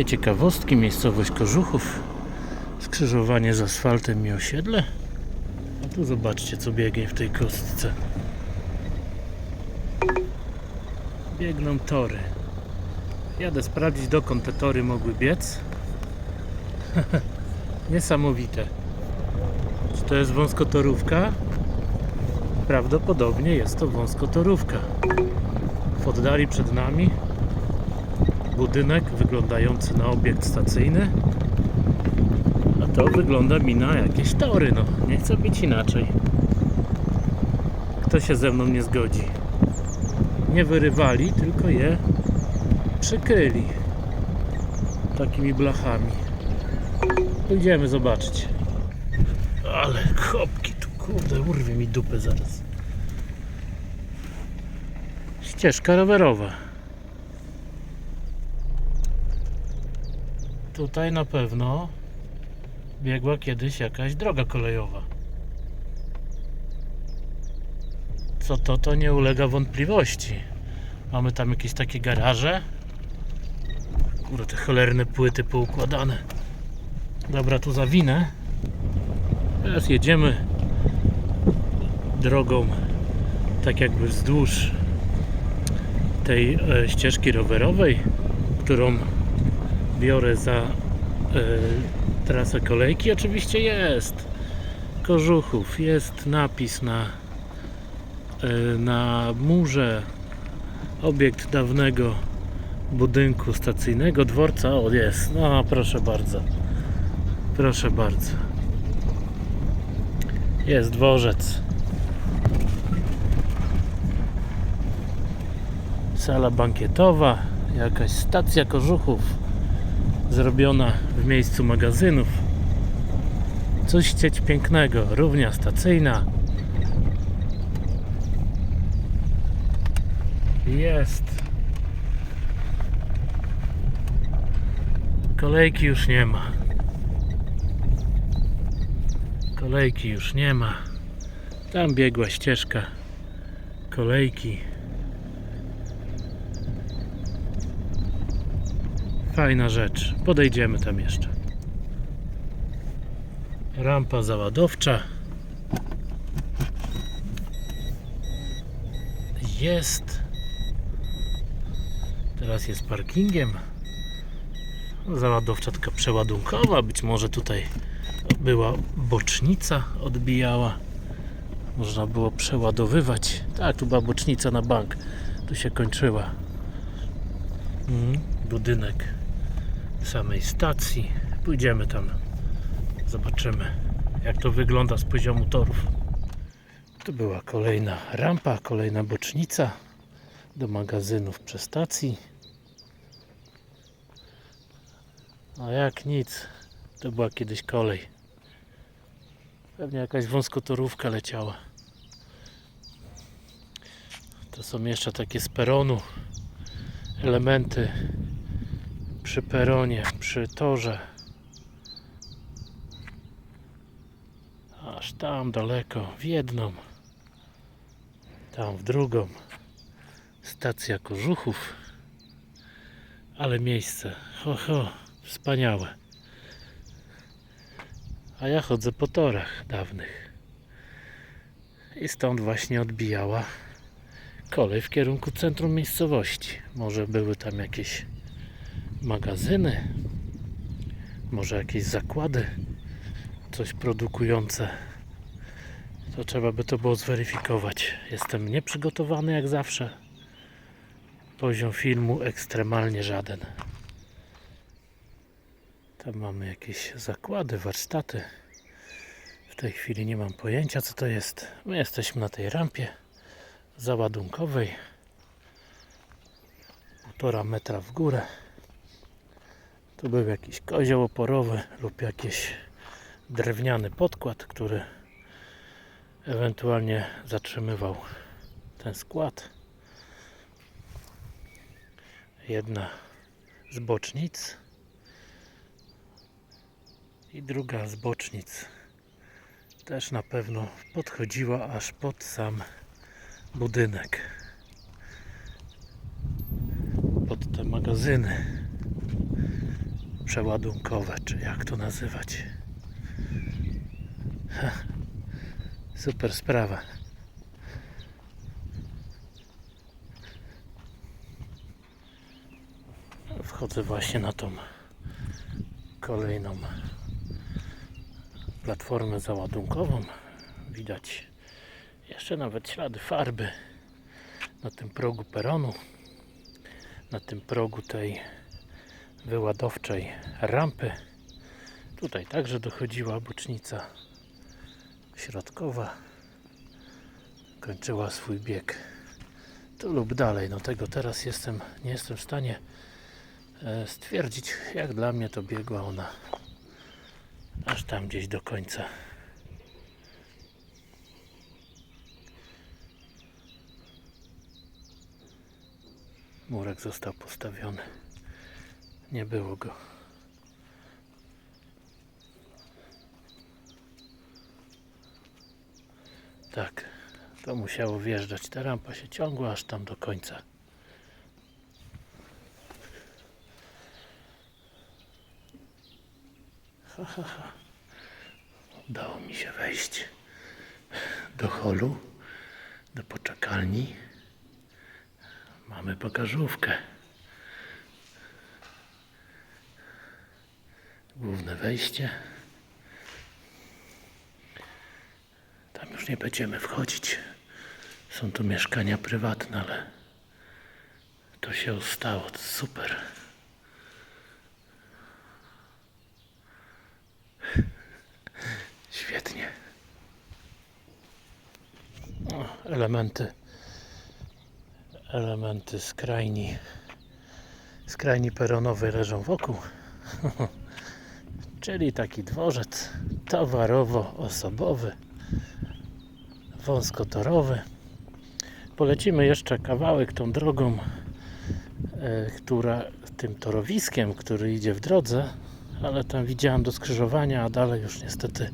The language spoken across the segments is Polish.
Takie ciekawostki, miejscowość Kożuchów, skrzyżowanie z asfaltem i osiedle. A tu zobaczcie co biegnie w tej kostce. Biegną tory. Jadę sprawdzić dokąd te tory mogły biec. Niesamowite. Czy to jest wąskotorówka? Prawdopodobnie jest to wąskotorówka. W oddali przed nami budynek wyglądający na obiekt stacyjny. A to wygląda mi na jakieś tory, no. Nie chcę być inaczej. Kto się ze mną nie zgodzi? Nie wyrywali, tylko je przykryli takimi blachami. Pójdziemy zobaczyć. Ale chopki tu, kurde, urwie mi dupę zaraz. Ścieżka rowerowa. Tutaj na pewno biegła kiedyś jakaś droga kolejowa. Co to, to nie ulega wątpliwości. Mamy tam jakieś takie garaże. Kurde, te cholerne płyty poukładane. Dobra, tu zawinę. Teraz jedziemy drogą tak jakby wzdłuż tej e, ścieżki rowerowej, którą biorę za e, trasę kolejki. Oczywiście jest Kożuchów, jest napis na, e, na murze obiekt dawnego budynku stacyjnego, dworca. O, jest, no proszę bardzo. Proszę bardzo. Jest dworzec. Sala bankietowa, jakaś stacja kożuchów zrobiona w miejscu magazynów. Coś chcieć pięknego, równia stacyjna. Jest. Kolejki już nie ma. Kolejki już nie ma. Tam biegła ścieżka kolejki. Fajna rzecz. Podejdziemy tam jeszcze. Rampa załadowcza. Jest. Teraz jest parkingiem. Załadowcza taka przeładunkowa. Być może tutaj była bocznica odbijała. Można było przeładowywać. Tak, tu była bocznica na bank. Tu się kończyła. Mm, budynek samej stacji. Pójdziemy tam. Zobaczymy, jak to wygląda z poziomu torów. Tu była kolejna rampa, kolejna bocznica do magazynów przy stacji. A jak nic, to była kiedyś kolej. Pewnie jakaś wąskotorówka leciała. To są jeszcze takie z peronu elementy przy peronie, przy torze. Aż tam daleko, w jedną, tam w drugą. Stacja Kożuchów. Ale miejsce, ho, ho, wspaniałe. A ja chodzę po torach dawnych. I stąd właśnie odbijała kolej w kierunku centrum miejscowości. Może były tam jakieś magazyny, może jakieś zakłady, coś produkujące. To trzeba by to było zweryfikować. Jestem nieprzygotowany jak zawsze. Poziom filmu ekstremalnie żaden. Tam mamy jakieś zakłady, warsztaty. W tej chwili nie mam pojęcia co to jest. My jesteśmy na tej rampie załadunkowej. Półtora metra w górę. Tu był jakiś kozioł oporowy lub jakiś drewniany podkład, który ewentualnie zatrzymywał ten skład. Jedna z bocznic i druga z bocznic też na pewno podchodziła aż pod sam budynek pod te magazyny przeładunkowe, czy jak to nazywać. Super sprawa. Wchodzę właśnie na tą kolejną platformę załadunkową. Widać jeszcze nawet ślady farby na tym progu peronu, na tym progu tej wyładowczej rampy. Tutaj także dochodziła bocznica środkowa. Kończyła swój bieg tu lub dalej. No tego teraz jestem, nie jestem w stanie e, stwierdzić, jak dla mnie to biegła ona aż tam gdzieś do końca. Murek został postawiony. Nie było go. Tak, to musiało wjeżdżać. Ta rampa się ciągła aż tam do końca. Ha, ha, ha. Udało mi się wejść do holu, do poczekalni. Mamy bagażówkę. Główne wejście. Tam już nie będziemy wchodzić. Są tu mieszkania prywatne, ale to się ustało. To super. Świetnie. O, elementy. Elementy skrajni. Skrajni peronowej leżą wokół. Czyli taki dworzec towarowo-osobowy, wąskotorowy. Polecimy jeszcze kawałek tą drogą, e, która tym torowiskiem, który idzie w drodze, ale tam widziałem do skrzyżowania, a dalej już niestety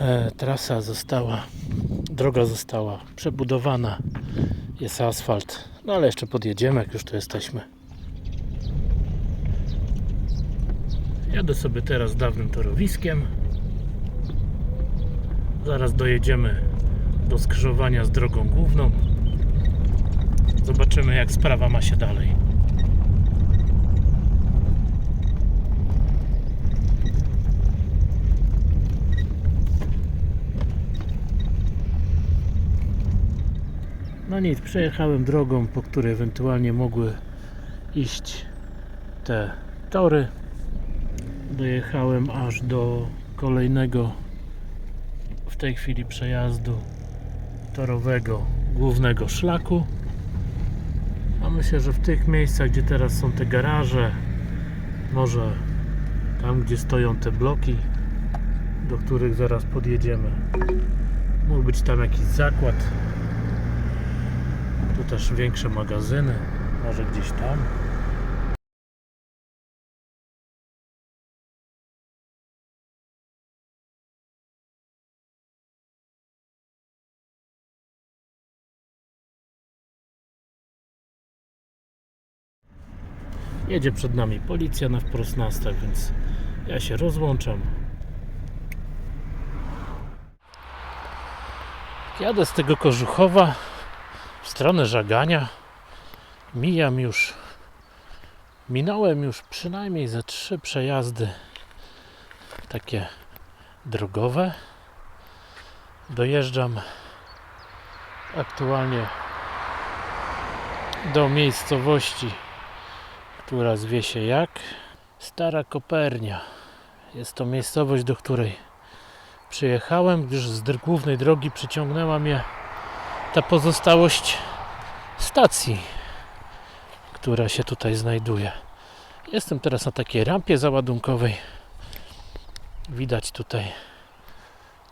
e, trasa została, droga została przebudowana, jest asfalt, no ale jeszcze podjedziemy, jak już tu jesteśmy. Jadę sobie teraz dawnym torowiskiem. Zaraz dojedziemy do skrzyżowania z drogą główną. Zobaczymy jak sprawa ma się dalej. No nic, przejechałem drogą, po której ewentualnie mogły iść te tory dojechałem aż do kolejnego w tej chwili przejazdu torowego głównego szlaku. A myślę, że w tych miejscach gdzie teraz są te garaże może tam gdzie stoją te bloki do których zaraz podjedziemy mógł być tam jakiś zakład. Tu też większe magazyny może gdzieś tam Jedzie przed nami policja na wprost nas, tak więc ja się rozłączam. Jadę z tego Kożuchowa w stronę Żagania. Mijam już, minąłem już przynajmniej ze trzy przejazdy takie drogowe. Dojeżdżam aktualnie do miejscowości która zwie się jak Stara Kopernia. Jest to miejscowość, do której przyjechałem, gdyż z głównej drogi przyciągnęła mnie ta pozostałość stacji, która się tutaj znajduje. Jestem teraz na takiej rampie załadunkowej. Widać tutaj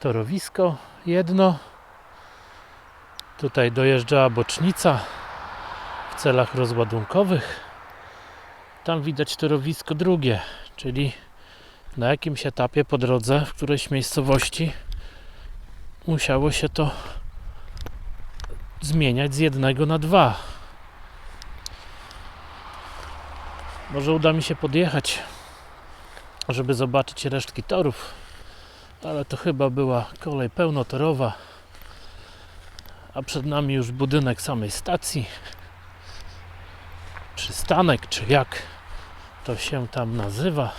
torowisko jedno. Tutaj dojeżdżała bocznica w celach rozładunkowych. Tam widać torowisko drugie, czyli na jakimś etapie po drodze w którejś miejscowości musiało się to zmieniać z jednego na dwa. Może uda mi się podjechać, żeby zobaczyć resztki torów, ale to chyba była kolej pełnotorowa, a przed nami już budynek samej stacji, przystanek, czy jak to się tam nazywa.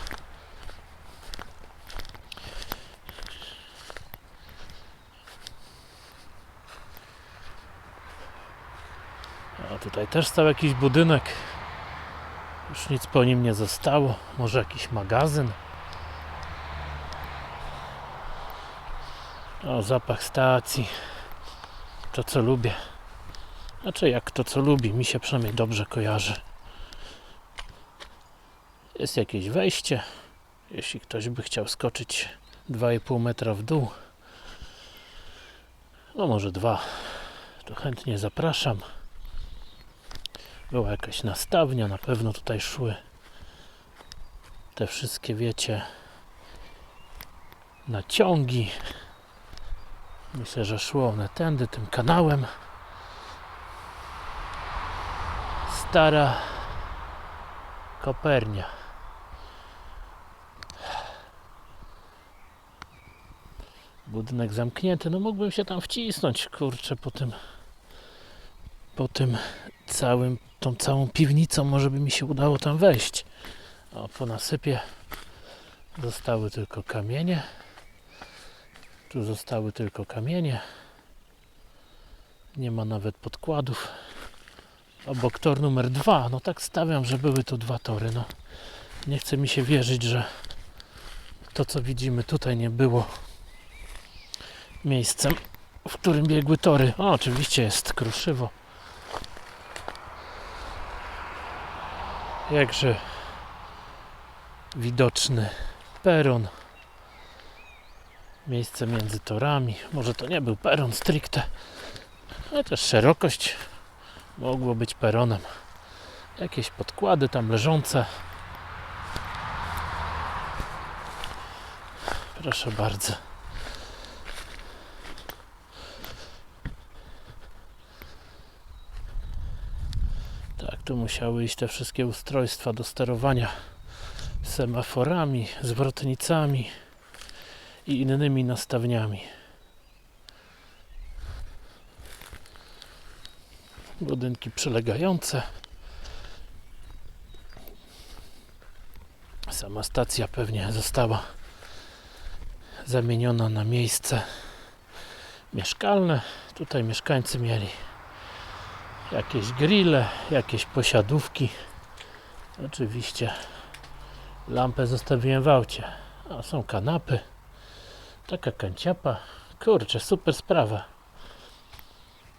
A tutaj też stał jakiś budynek. Już nic po nim nie zostało. Może jakiś magazyn. O, zapach stacji. To co lubię. Znaczy jak to co lubi, mi się przynajmniej dobrze kojarzy. Jest jakieś wejście. Jeśli ktoś by chciał skoczyć 2,5 metra w dół. No może dwa. To chętnie zapraszam. Była jakaś nastawnia, na pewno tutaj szły te wszystkie, wiecie, naciągi. Myślę, że szło one tędy, tym kanałem. Stara Kopernia. Budynek zamknięty, no mógłbym się tam wcisnąć, kurczę, po tym po tym całym, tą całą piwnicą może by mi się udało tam wejść. O, po nasypie zostały tylko kamienie. Tu zostały tylko kamienie. Nie ma nawet podkładów. Obok tor numer dwa. No tak stawiam, że były to dwa tory. No, nie chce mi się wierzyć, że to co widzimy tutaj nie było miejscem, w którym biegły tory. O, oczywiście jest kruszywo. Jakże widoczny peron. Miejsce między torami. Może to nie był peron stricte, ale też szerokość mogło być peronem. Jakieś podkłady tam leżące. Proszę bardzo. Tak, tu musiały iść te wszystkie ustrojstwa do sterowania semaforami, zwrotnicami i innymi nastawniami. Budynki przylegające. Sama stacja pewnie została zamieniona na miejsce mieszkalne. Tutaj mieszkańcy mieli jakieś grille, jakieś posiadówki. Oczywiście lampę zostawiłem w aucie. A są kanapy. Taka kanciapa. Kurczę, super sprawa.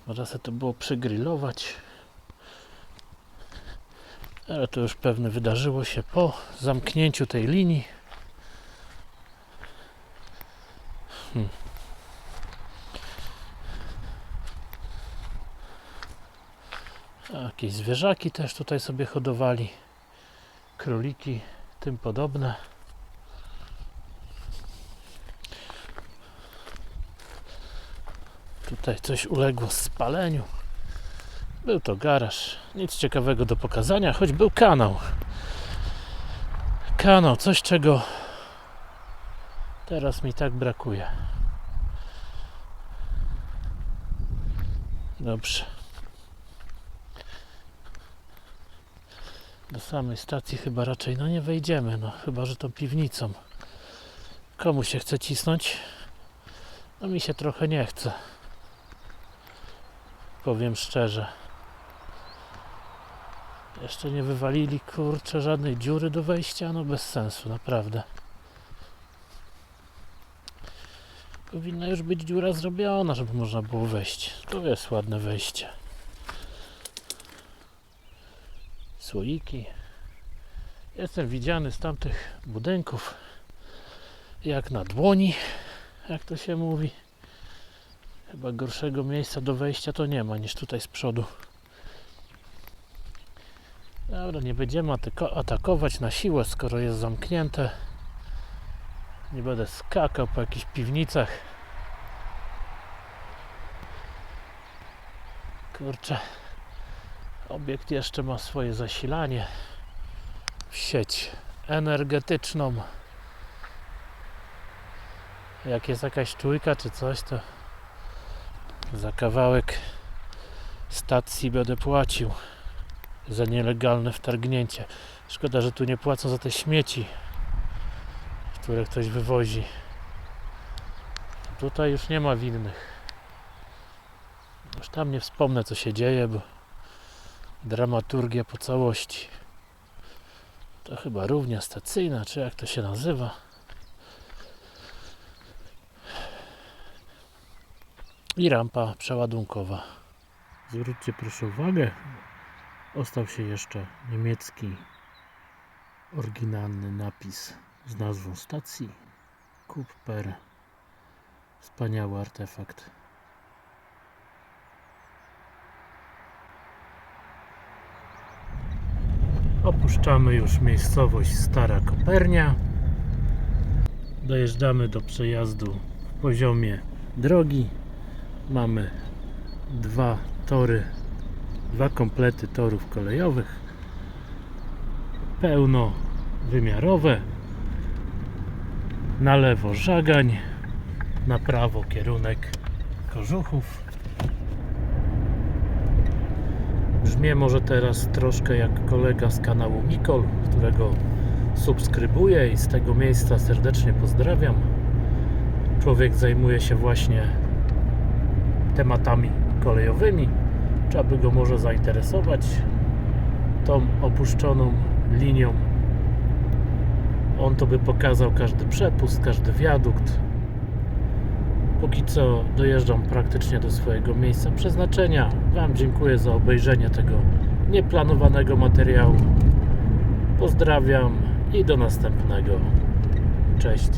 Można sobie to było przygrillować. Ale to już pewnie wydarzyło się po zamknięciu tej linii. Hmm. Jakieś zwierzaki też tutaj sobie hodowali. Króliki, tym podobne. Tutaj coś uległo spaleniu. Był to garaż. Nic ciekawego do pokazania, choć był kanał. Kanał, coś czego teraz mi tak brakuje. Dobrze. Do samej stacji chyba raczej no nie wejdziemy, no chyba że tą piwnicą. Komu się chce cisnąć? No mi się trochę nie chce. Powiem szczerze. Jeszcze nie wywalili kurczę żadnej dziury do wejścia, no bez sensu, naprawdę. Powinna już być dziura zrobiona, żeby można było wejść. Tu jest ładne wejście. Słoiki. Jestem widziany z tamtych budynków jak na dłoni, jak to się mówi. Chyba gorszego miejsca do wejścia to nie ma niż tutaj z przodu. Dobra, nie będziemy atakować na siłę, skoro jest zamknięte. Nie będę skakał po jakichś piwnicach. Kurczę. Obiekt jeszcze ma swoje zasilanie. w sieć energetyczną. Jak jest jakaś czujka czy coś, to za kawałek stacji będę płacił za nielegalne wtargnięcie. Szkoda, że tu nie płacą za te śmieci, które ktoś wywozi. Tutaj już nie ma winnych. Już tam nie wspomnę, co się dzieje, bo dramaturgia po całości. To chyba równia stacyjna, czy jak to się nazywa. I rampa przeładunkowa. Zwróćcie proszę uwagę, ostał się jeszcze niemiecki oryginalny napis z nazwą stacji Kupper. Wspaniały artefakt. Opuszczamy już miejscowość Stara Kopernia. Dojeżdżamy do przejazdu w poziomie drogi. Mamy dwa tory, dwa komplety torów kolejowych. Pełnowymiarowe. Na lewo Żagań, na prawo kierunek Kożuchów. Brzmię może teraz troszkę jak kolega z kanału Mikol, którego subskrybuję i z tego miejsca serdecznie pozdrawiam. Człowiek zajmuje się właśnie tematami kolejowymi. Trzeba by go może zainteresować tą opuszczoną linią. On to by pokazał każdy przepust, każdy wiadukt. Póki co dojeżdżam praktycznie do swojego miejsca przeznaczenia. Wam dziękuję za obejrzenie tego nieplanowanego materiału. Pozdrawiam i do następnego. Cześć.